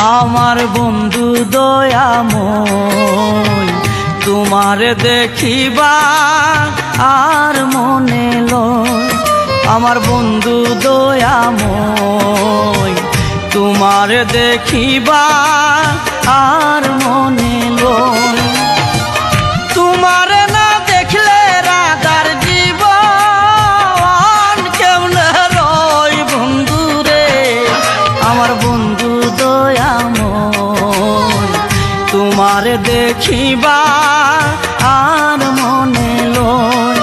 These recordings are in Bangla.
আমার বন্ধু দয়াময়, তোমার দেখিবা আর মনে লয়। আমার বন্ধু দয়াময়, তোমার দেখিবা আর মনে দেখিবা আর মনে লয়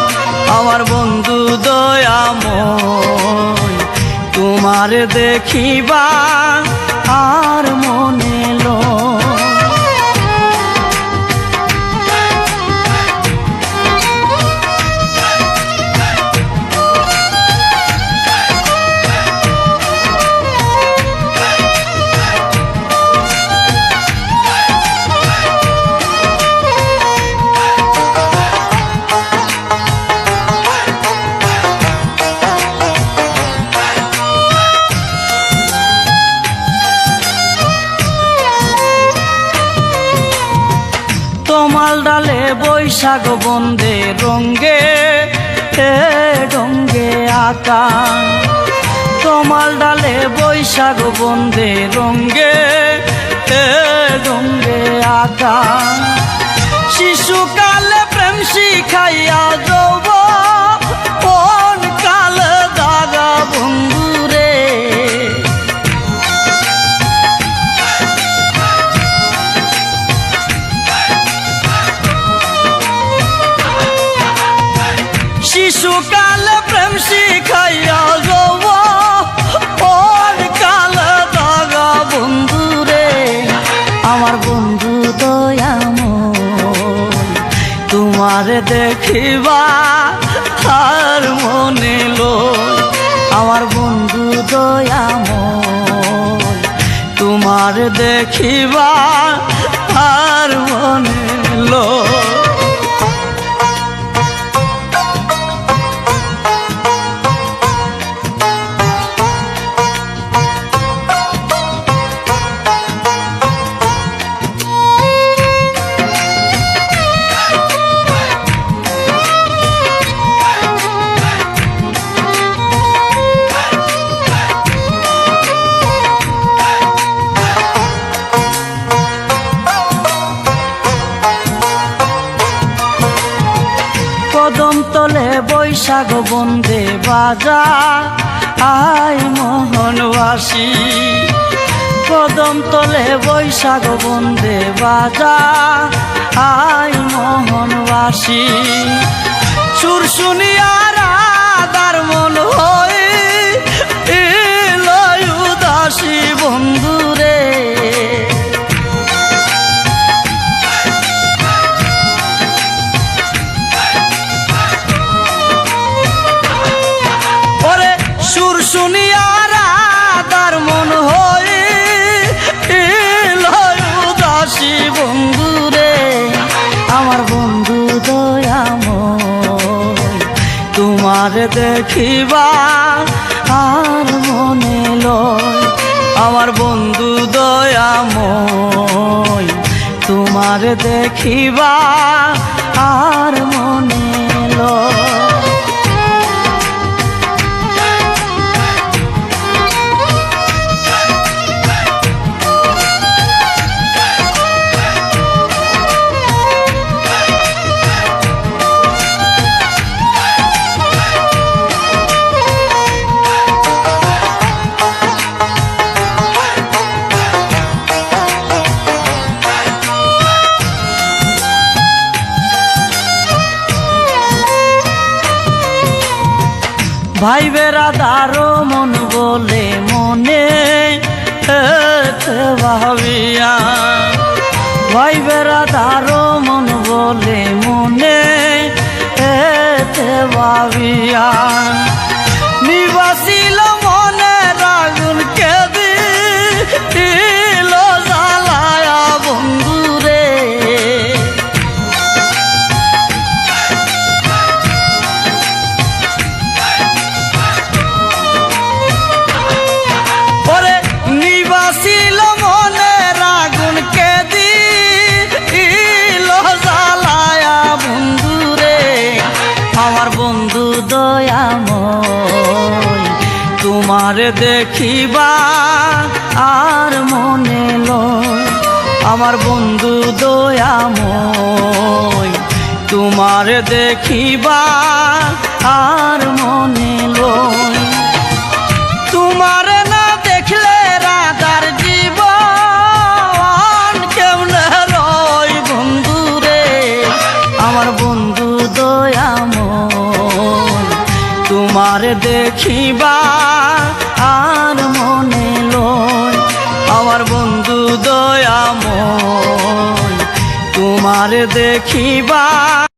আমার বন্ধু দয়াময়। তোমার দেখিবা বৈশাখ বন্দে রঙ্গে ডঙ্গে আকা তোমাল ডালে বৈশাখ বন্দে রঙ্গে ডঙ্গে আকা শিশুকালে প্রেম শিখাইয়া যৌব তোমার দেখিবা আর মনে লো আমার বন্ধু দয়াম তোমার দেখিবা আর মনে লয় বাজা আই মোহনবাসী কদম তলে বৈশাখ বন্দে বাজা আই মোহনবাসী সুর শুনিয়া তোমার দেখিবা আর মনে আমার বন্ধু দয়াময়। তোমার দেখিবা ভাই বেড়াদারও মন বলে মনে ভাবিয়া। ভাই বেড়াদারও আমার বন্ধু দয়াম তোমার দেখিবা আর মনে আমার বন্ধু দয়াম তোমার দেখিবা আর মনে লয়। তোমার দেখিবা আর মনে লয় আমার বন্ধু দয়াময়। তোমার দেখিবা